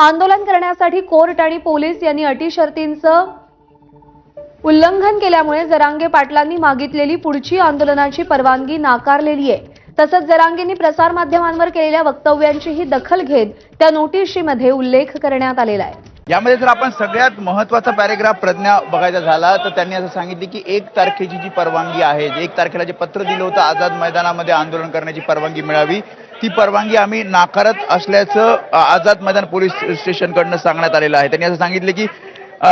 आंदोलन करण्यासाठी कोर्ट आणि पोलीस यांनी अटी शर्तींचं उल्लंघन केल्यामुळे जरांगे पाटलांनी मागितलेली पुढची आंदोलनाची परवानगी नाकारलेली आहे. तसंच जरांगेंनी प्रसारमाध्यमांवर केलेल्या वक्तव्यांचीही दखल घेत त्या नोटीशीमध्ये उल्लेख करण्यात आलेला आहे. यामध्ये जर आपण सगळ्यात महत्त्वाचा पॅरेग्राफ प्रज्ञा बघायचा झाला तर त्यांनी असं सांगितले की एक तारखेची जी परवानगी आहे एक तारखेला जे पत्र दिलं होतं आझाद मैदानामध्ये आंदोलन करण्याची परवानगी मिळावी ती परवानगी आम्ही नाकारत असल्याचं आझाद मैदान पोलीस स्टेशनकडनं सांगण्यात आलेलं आहे. त्यांनी असं सांगितले की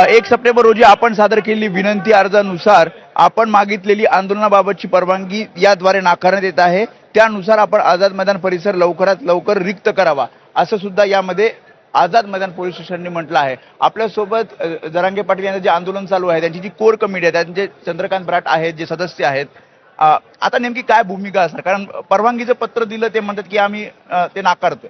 एक सप्टेंबर रोजी आपण सादर केलेली विनंती अर्जानुसार आपण मागितलेली आंदोलनाबाबतची परवानगी याद्वारे नाकारण्यात येत आहे. त्यानुसार आपण आझाद मैदान परिसर लवकरात लवकर रिक्त करावा असं सुद्धा यामध्ये आझाद मैदान पोलीस स्टेशनने म्हटलं आहे. आपल्यासोबत जरांगे पाटील यांचं जे आंदोलन चालू आहे त्यांची जी कोर कमिटी आहे त्यांचे चंद्रकांत बराट आहेत जे सदस्य आहेत आता नेमकी काय भूमिका असणार? कारण परवानगीचं पत्र दिलं ते म्हणतात की आम्ही ते नाकारतोय.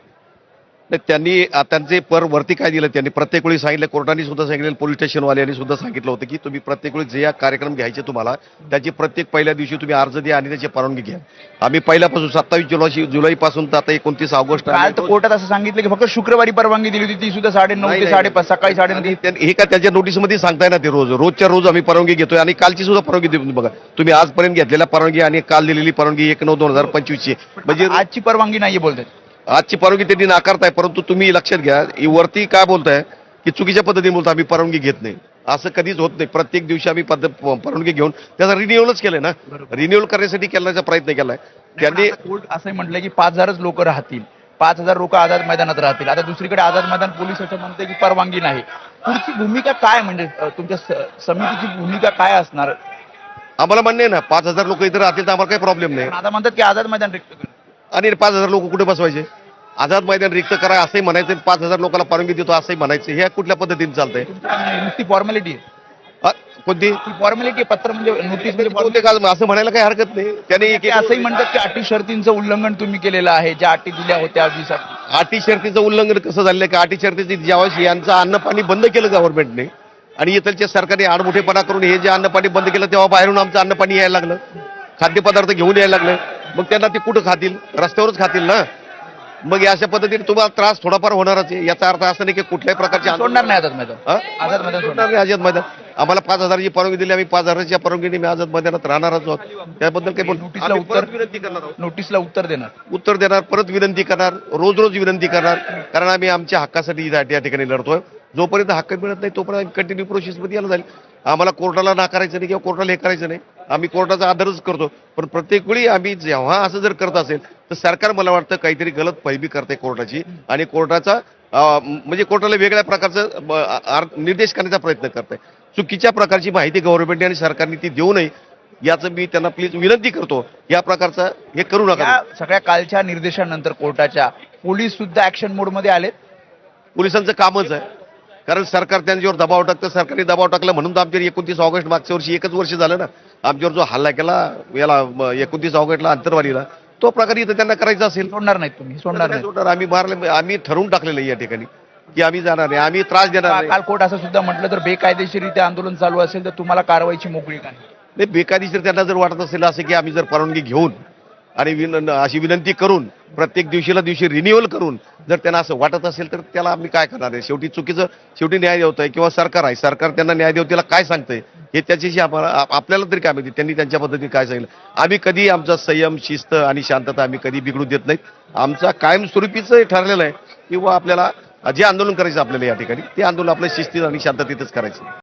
त्यांनी त्यांचे पर वरती काय दिलं त्यांनी प्रत्येक वेळी सांगितलं कोर्टाने सुद्धा सांगितलं पोलीस स्टेशनवाल्यांनी सुद्धा सांगितलं होतं की तुम्ही प्रत्येक वेळी जे या कार्यक्रम घ्यायचे तुम्हाला त्याची प्रत्येक पहिल्या दिवशी तुम्ही अर्ज द्या आणि त्याची परवानगी घ्या. आम्ही पहिल्यापासून सत्तावीस जुलै जुलैपासून तर आता एकोणतीस ऑगस्ट कोर्टात असं सांगितलं की फक्त शुक्रवारी परवानगी दिली होती ती सुद्धा साडे नऊ नाही, ते नाही. साडेपाच सकाळी साडे हे काय त्याच्या नोटीसमध्ये सांगताय ना ते रोज. रोजच्या रोज आम्ही परवानगी घेतोय आणि कालची सुद्धा परवानगी देऊन बघा. तुम्ही आजपर्यंत घेतलेल्या परवानगी आणि काल दिलेली परवानगी एक नऊ दोन हजार पंचवीसची म्हणजे आजची परवानगी नाहीये बोलतात. आजची परवानगी त्यांनी नाकारताय परंतु तुम्ही लक्षात घ्या ही वरती काय बोलताय की चुकीच्या पद्धतीने बोलता आम्ही परवानगी घेत नाही. असं कधीच होत नाही. प्रत्येक दिवशी आम्ही पद्ध- परवानगी घेऊन त्याचा रिन्युअलच केलंय ना. रिन्युअल करण्यासाठी केल्याचा प्रयत्न केलाय. त्यांनी कोर्ट असं म्हटलंय की पाच हजारच लोक राहतील. पाच हजार लोक आझाद मैदानात राहतील. आता दुसरीकडे आझाद मैदान पोलीस असं म्हणते की परवानगी नाही. पुढची भूमिका काय म्हणजे तुमच्या समितीची भूमिका काय असणार? आम्हाला म्हणणे ना पाच हजार लोक इथे राहतील तर आम्हाला काही प्रॉब्लेम नाही. आता म्हणतात की आझाद मैदान. आणि पाच हजार लोक कुठे बसवायचे? आझाद मैदान रिक्त करा असंही म्हणायचं पाच हजार लोकांना परवानगी देतो असंही म्हणायचं. हे कुठल्या पद्धतीने चालतंय? नुसती फॉर्मॅलिटी कोणती? ती फॉर्मॅलिटी पत्र म्हणजे नोटीस म्हणजे असं म्हणायला काही हरकत नाही. त्यांनी असंही म्हणतात की अटी शर्तींचं उल्लंघन तुम्ही केलेलं आहे ज्या अटी दिल्या होत्या अटी. शर्तीचं उल्लंघन कसं झालेलं आहे की अटी शर्तीची ज्यावेळेस यांचं अन्न पाणी बंद केलं गव्हर्नमेंटने आणि इथलच्या सरकारने आडमुठेपणा करून हे जे अन्न पाणी बंद केलं तेव्हा बाहेरून आमचं अन्न पाणी यायला लागलं. खाद्यपदार्थ घेऊन यायला लागले. मग त्यांना ते कुठं खातील? रस्त्यावरच खातील ना? मग अशा पद्धतीने तुम्हाला त्रास थोडाफार होणारच आहे. याचा अर्थ असा नाही की कुठल्याही प्रकारचे सोडणार नाही आझाद मैदान? आझाद मैदान सोडणार. नाही आझाद मैदान. आम्हाला पाच हजाराची परवानगी दिली आम्ही पाच हजाराच्या परवानगीने मी आझाद मैदानात राहणारच आहोत. त्याबद्दल काही नोटीसला उत्तर- विनंती करणार नोटीसला उत्तर देणार. उत्तर देणार परत विनंती करणार रोज रोज विनंती करणार कारण आम्ही आमच्या हक्कासाठी या ठिकाणी लढतोय. जोपर्यंत हक्क मिळत नाही तोपर्यंत आम्ही कंटिन्यू प्रोसेसमध्ये यायला जाईल आम्हाला कोर्टाला नाकारायचं नाही किंवा कोर्टाला हे करायचं नाही. आम्ही कोर्टाचा आदरच करतो. पण प्रत्येक वेळी आम्ही जेव्हा असं जर करत असेल तर सरकार मला वाटतं काहीतरी गलत पैबी करते कोर्टाची आणि कोर्टाचा म्हणजे कोर्टाला वेगळ्या प्रकारचं निर्देश करण्याचा प्रयत्न करते. चुकीच्या प्रकारची माहिती गव्हर्नमेंटने आणि सरकारने ती देऊ नये याचं मी त्यांना प्लीज विनंती करतो. या प्रकारचं हे करू नका सगळ्या कालच्या निर्देशानंतर कोर्टाच्या पोलीस सुद्धा ऍक्शन मोडमध्ये आलेत? पोलिसांचं कामच आहे. कारण सरकार त्यांच्यावर दबाव टाकतं. सरकारने दबाव टाकला म्हणून तर आमच्यावर एकोणतीस ऑगस्ट मागच्या वर्षी एकच वर्ष झालं ना. आमच्यावर जो हल्ला केला याला एकोणतीस ऑगस्टला अंतरवालीला तो प्रकार इथं त्यांना करायचा असेल. सोडणार नाहीत तुम्ही सोडणार नाही सोडणार. आम्ही मारले आम्ही ठरवून टाकलेलं आहे या ठिकाणी की आम्ही जाणार नाही आम्ही त्रास देणार नाही काल कोर्ट असं सुद्धा म्हटलं तर बेकायदेशीरित्या आंदोलन चालू असेल तर तुम्हाला कारवाईची मोकळी नाही नाही बेकायदेशीर त्यांना जर वाटत असेल असं की आम्ही जर परवानगी घेऊन आणि अशी विनंती करून प्रत्येक दिवशीला दिवशी रिन्युअल करून जर त्यांना असं वाटत असेल तर त्याला आम्ही काय करणार आहे? शेवटी चुकीचं शेवटी न्याय देवत आहे किंवा सरकार आहे? सरकार त्यांना न्याय देवतेला काय सांगतंय? हे त्याच्याशी आम्हाला आपल्याला तरी काय माहिती? त्यांनी त्यांच्या पद्धतीने काय सांगितलं? आम्ही कधी आमचा संयम शिस्त आणि शांतता आम्ही कधी बिघडू देत नाहीत. आमचा कायमस्वरूपीच ठरलेलं आहे. किंवा आपल्याला जे आंदोलन करायचं आपल्याला या ठिकाणी ते आंदोलन आपल्या शिस्तीत आणि शांततेतच करायचं.